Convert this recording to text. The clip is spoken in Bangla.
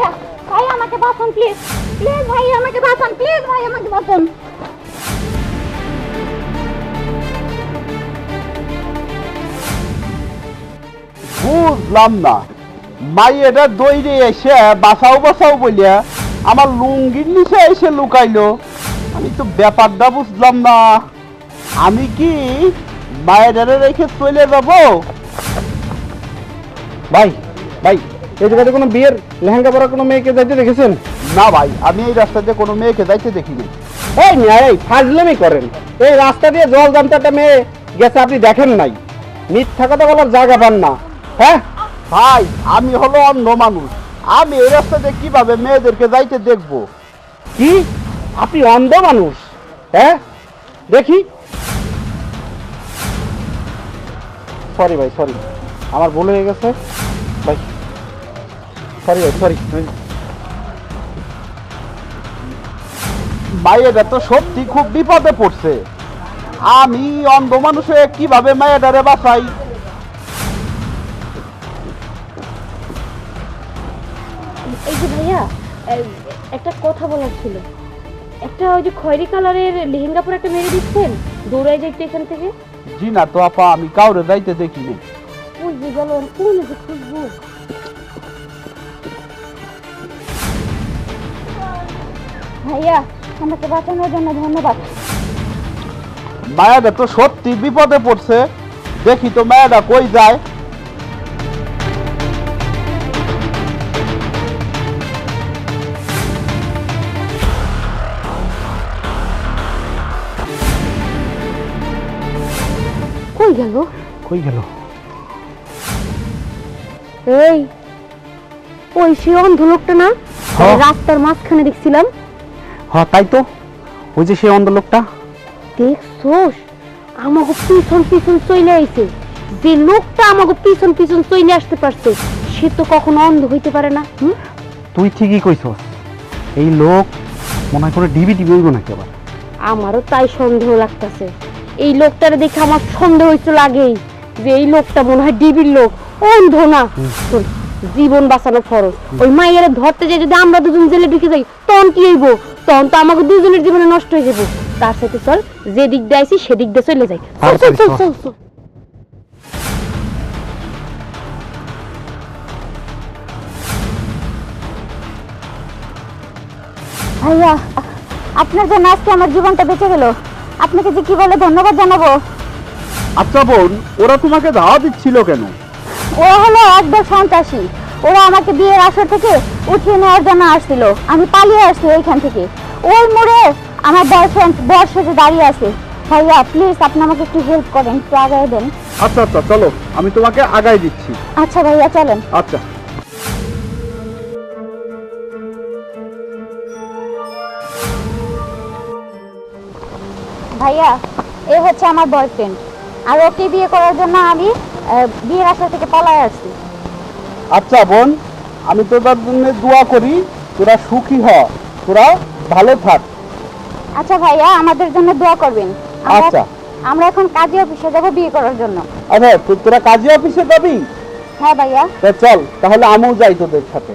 ভাইয়া ভাই আমাকে বাঁচান প্লিজ প্লিজ ভাই আমাকে বাঁচান প্লিজ ভাই আমাকে বাঁচান। বুঝলাম না। মাই এটা দইরে এসে বাঁচাও বাঁচাও বলিয়া আমার লুঙ্গির নিচে এসে লুকাইলো। আমি তো ব্যাপারটা বুঝলাম না। আমি কি মায়ের রেখে চলে যাব? ভাই ভাই এই জায়গাতে কোনো বিয়ের লেহেঙ্গা পরা কোনো মেয়েকে যাইতে দেখেছেন? না ভাই আমি এই রাস্তাতে কোনো মেয়েকে যাইতে দেখিনি। এই মিয়া এই ফাজলামি করেন। এই রাস্তা দিয়ে জল জানতে একটা মেয়ে গেছে আপনি দেখেন নাই। মিথ্যা কথা বলার জায়গা পান না। হ্যাঁ? ভাই আমি হলো অন্ধ মানুষ। আমি এই রাস্তাতে কীভাবে মেয়েদেরকে যাইতে দেখব? কি? আপনি অন্ধ মানুষ। হ্যাঁ? দেখি। সরি ভাই সরি আমার ভুল হয়ে গেছে। ভাই সরি সরি মায়েরা তো সত্যি খুব বিপদে পড়ছে। আমি অন্ধ মানুষে কীভাবে মায়েরারে বাঁচাই? এই যে ভাইয়া একটা কথা বলার ছিল। একটা ওই যে খয়েরি কালারের লেহেঙ্গা পরে একটা মেরে দিচ্ছেন? দৌড়াই যাইতে এখান থেকে? জি না তো আপা আমি কাউরে যাইতে দেখিনি। ওই যে গেল কোন খুঁজবো ভাইয়া আমাকে বাঁচানোর জন্য ধন্যবাদ। মায়াটা তো সত্যি বিপদে পড়ছে। দেখি তো মায়াটা কই যায়। কই গেল? কই গেল? এই ওই সে অন্ধ লোকটা না। রাস্তার মাঝখানে দেখছিলাম। হ্যাঁ তাই তো? ওই যে সেই অন্ধ লোকটা দেখছোস আমাকে পিছন পিছন চলে আইছে। যে লোকটা আমাকে পিছন পিছন চলে আসতে পারছে সে তো কখনো অন্ধ হইতে পারে না হুম? তুই ঠিকই কইছস। এই লোক মনে করে ডিবি টিভি হইব নাকি আবার? আমারও তাই সন্দেহ লাগতেছে। এই লোকটারে দেখে আমার সন্দেহ হইতে লাগেই যে এই লোকটা মনে হয় ডিবির লোক অন্ধ না। জীবন বাঁচানো ফরজ। ওই মাইয়ের ধরতে যাই যদি আমরা দুজন জেলে ঢুকে যাই তখন কি হইব? তখন তো আমাকে দুজনের জীবনে নষ্ট হয়ে যাব। তার সাথে চল যে দিক দিয়ে আইছি সেদিক দিয়ে চলে যাই। চল, চল, চল, চল। ভাইয়া আপনার জন্য আজকে আমার জীবনটা বেঁচে গেল। আপনাকে যে কি বলে ধন্যবাদ জানাব? আচ্ছা বোন ওরা তোমাকে ধাওয়া দিচ্ছিল কেন? ও হলো একদম সন্ত্রাসী। ওরা আমাকে বিয়ের আসর থেকে উঠিয়ে নেওয়ার জন্য আসছিল। আমি পালিয়ে আসছি ওইখান থেকে। ওই মোড়ে আমার বয়ফ্রেন্ড বর্ষ যে দাঁড়িয়ে আছে। ভাইয়া প্লিজ আপনি আমাকে একটু হেল্প করেন একটু আগায় দেন। আচ্ছা আচ্ছা চলো আমি তোমাকে আগায় দিচ্ছি। আচ্ছা ভাইয়া চলেন। আচ্ছা। ভাইয়া এ হচ্ছে আমার বয়ফ্রেন্ড আর ওকে বিয়ে করার জন্য আমি বিয়ের আসর থেকে পলায় আছি আচ্ছা বোন আমি তোদের জন্য দোয়া করি তোরা সুখী হ। তোরা ভালো থাক। আচ্ছা ভাইয়া আমাদের জন্য দোয়া করবেন। আচ্ছা। আমরা এখন কাজী অফিসে যাব বিয়ে করার জন্য। আরে তুই তোরা কাজী অফিসে যাবি? হ্যাঁ ভাইয়া। তা চল তাহলে আমিও যাই তোদের সাথে।